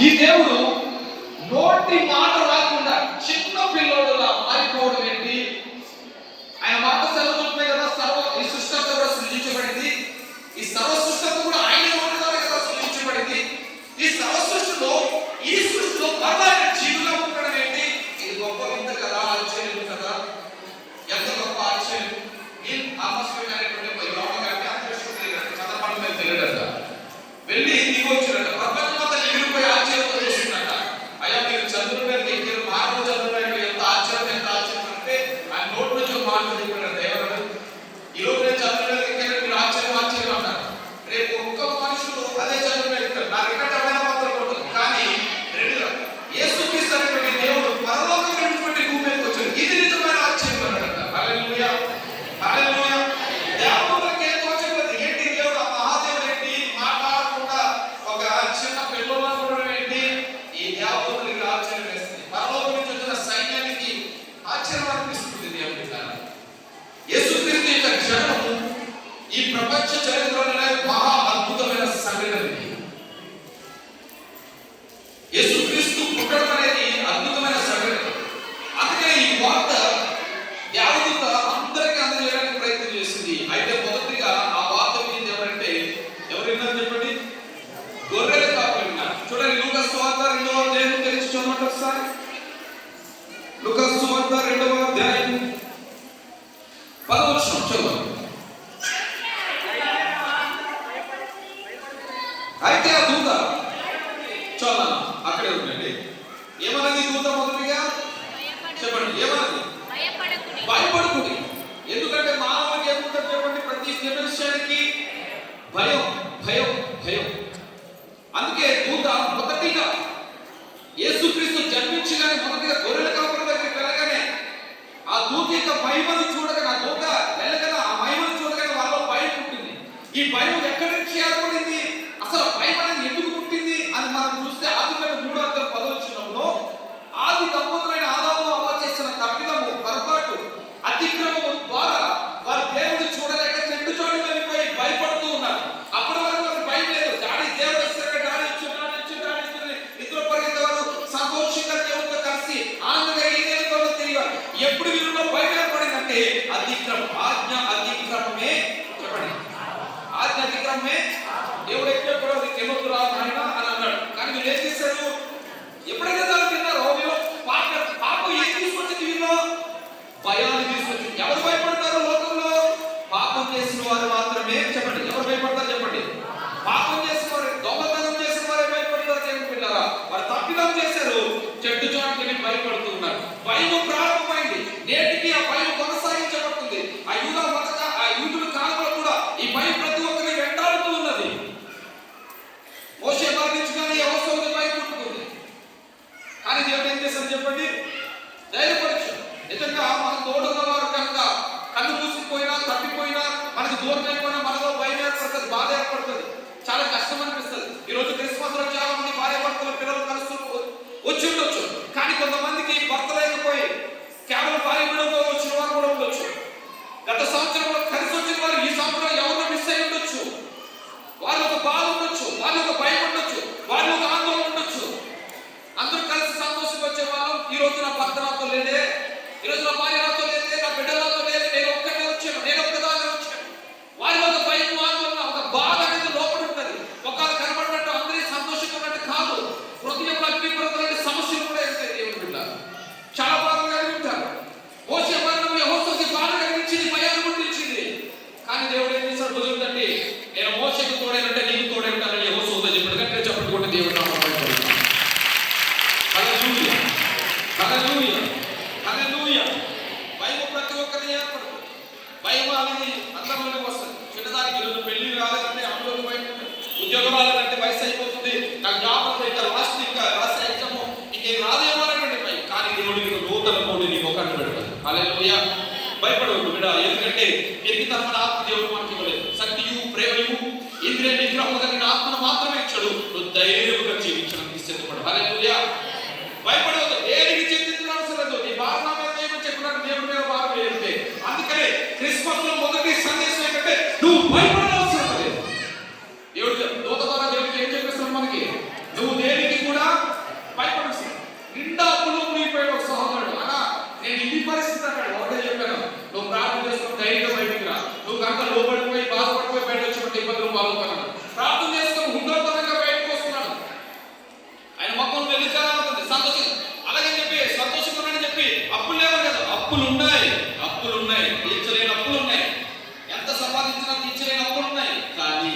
ఈ దేవుడు నోటి మాట రాకుండా చిన్న పిల్లోడులా మారిపోవడం ఏంటి? ఈ ప్రపంచ చరిత్రలోనే మహా అద్భుతమైన సంఘటన ఇది. యేసుక్రీస్తు పుట్టడం అనేది అద్భుతమైన సంఘటన. అందుకనే ఈ వార్త యావత అందరికీ అందజేయడానికి ప్రయత్నం చేసింది. అయితే మొదటిగా ఆ వార్త వినింది ఎవరంటే ఎవరైనా చెప్పండి? గొర్రెలు కాపలిన చూడండి లూకస్ వార్త రెండవ అధ్యాయం తెలిసి చూడమంటారు సార్? లూకస్ వార్త రెండవ అధ్యాయం అయితే ఆ దూత చాలా అక్కడే ఉండండి. ఏమన్నది దూత మొదటిగా? చెప్పండి ఏమన్నది? భయపడకుడి. ఎందుకంటే మానవుడికి ఏముంటుంది చెప్పండి? ప్రతి నిమిషానికి భయం భయం భయం. అందుకే దూత మొదటిగా యేసుక్రీస్తు జన్మించగానే మొదటిగా గొర్రెల కాపురం దగ్గరికి వెళ్ళగానే ఆ దూత యొక్క మహిమను చూడగా నా করবেন కర్మల ఆత్మదేవుడు మనకి ఇవ్వలేదు. శక్తియు ప్రేమయు ఇంద్రియ నిగ్రహము కలిగిన ఆత్మను మాత్రమే ఇచ్చాడు. నువ్వు ధైర్యంగా జీవించడానికి సిద్ధపడు. హల్లెలూయా. భయపడవద్దు. దేనికి చింతించడం సరదు నీ భారణ మీద ఏమని చెప్పినట్టు దేవుడి మీద భారం వేయండి అందుకనే క్రిస్మస్లో మొదటి సందేశం ఏంటంటే నువ్వు భయపడ ఇచ్చలేని అప్పులు ఉన్నాయి కానీ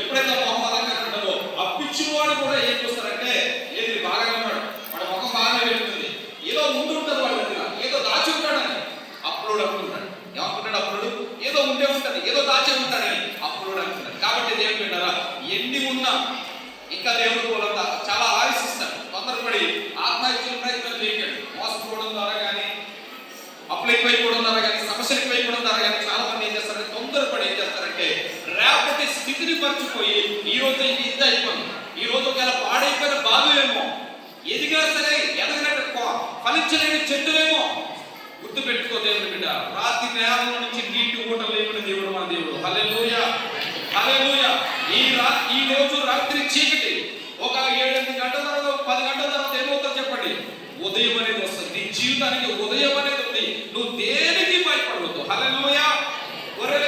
ఎప్పుడైతే మొహమ్మద్ అక్కడ ఉండదో అప్పించిన వాడు కూడా ఏం చూస్తారంటే ఏది బాగానే ఉన్నాడు. వాడు ముఖం బాగానే వెళ్తుంది. ఏదో ముందు ఉంటుంది వాడు దగ్గర. ఏదో దాచి ఉంటాడని. అప్పుడు అనుకుంటాడు. ఏమనుకుంటాడు అప్లోడ్ ఏదో ఉండే ఉంటుంది. ఏదో దాచి ఉంటాడని. అప్పుడు అనుకుంటాడు. కాబట్టి దేవుడు విన్నారా ఎన్ని ఉన్నా ఇంకా దేవుడు కూడా చాలా ఆశిస్తాడు స్థితిని మర్చిపోయి ఈ రోజు ఇంత అయిపోయింది. ఈ రోజు ఒకవేళ పాడైపోయిన బాధలేమో ఎదిగినా సరే ఎదగనట్టు ఫలించలేని చెట్టులేమో గుర్తు పెట్టుకో దేవుని బిడ్డ. రాత్రి నేల నుంచి నీటి ఊట లేకుండా దేవుడు మా దేవుడు. హలెలూయ హలెలూయ ఈ రా ఈ రోజు రాత్రి చీకటి. ఒక ఏడెనిమిది గంటల తర్వాత పది గంటల తర్వాత ఏమవుతుందో చెప్పండి. ఉదయం అనేది వస్తుంది. నీ జీవితానికి ఉదయం అనేది ఉంది. నువ్వు దేనికి భయపడవద్దు. హలెలూయ ఒరే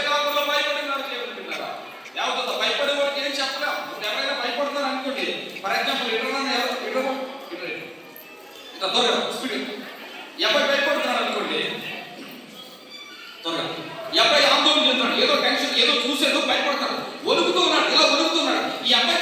త్వరగా స్పీడ్. ఎవరు భయపడుతున్నాడు అనుకోండి. త్వరగా. ఈ ఆందోళన చెందుతున్నాడు. ఏదో టెన్షన్ ఏదో చూసేదో భయపడతాడు. వణుకుతూ ఉన్నాడు ఇలా వణుకుతున్నాడు ఈ అబ్బాయి